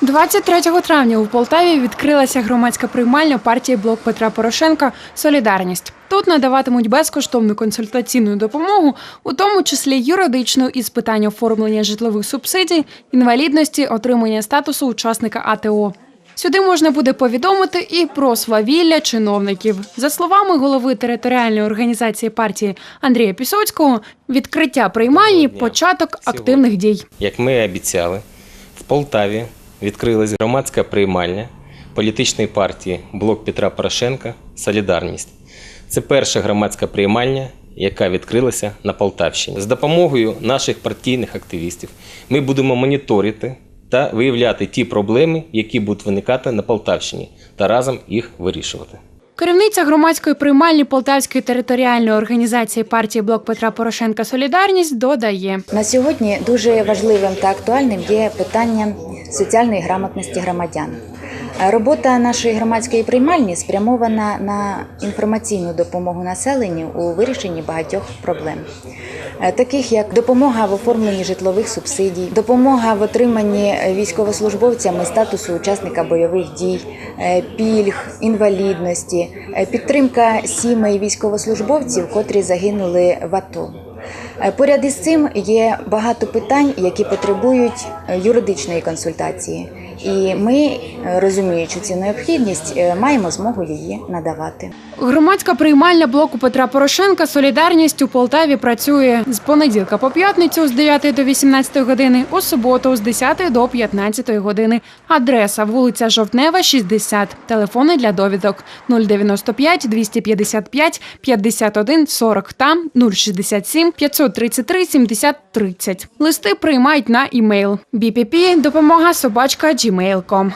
23 травня у Полтаві відкрилася громадська приймальня партії Блок Петра Порошенка Солідарність. Тут надаватимуть безкоштовну консультаційну допомогу, у тому числі юридичну із питань оформлення житлових субсидій, інвалідності, отримання статусу учасника АТО. Сюди можна буде повідомити і про свавілля чиновників. За словами голови територіальної організації партії Андрія Пісоцького, відкриття приймальні початок активних дій. Як ми обіцяли, в Полтаві відкрилась громадська приймальня політичної партії Блок Петра Порошенка Солідарність. Це перша громадська приймальня, яка відкрилася на Полтавщині. З допомогою наших партійних активістів ми будемо моніторити та виявляти ті проблеми, які будуть виникати на Полтавщині, та разом їх вирішувати. Керівниця громадської приймальні Полтавської територіальної організації партії Блок Петра Порошенка Солідарність додає. На сьогодні дуже важливим та актуальним є питання соціальної грамотності громадян. Е, Робота нашої громадської приймальні спрямована на інформаційну допомогу населенню у вирішенні багатьох проблем, Е, таких як допомога в оформленні житлових субсидій, допомога в отриманні військовослужбовцями статусу учасника бойових дій, е, пільг, інвалідності, підтримка сімей військовослужбовців, котрі загинули в АТО. Е, Поряд із цим є багато питань, які потребують е, юридичної консультації, і ми, е, розуміючи цю необхідність, маємо змогу її надавати. Громадська приймальня блоку Петра Порошенка Солідарність у Полтаві працює з понеділка по п'ятницю з 9 до 18 години, у суботу з 10 до 15 години. Адреса вулиця Жовтнева, 60. Телефони для довідок 095 255 51 40 та 067 533 70 30. Листи приймають на імейл bpp допомога собачка gmail.com.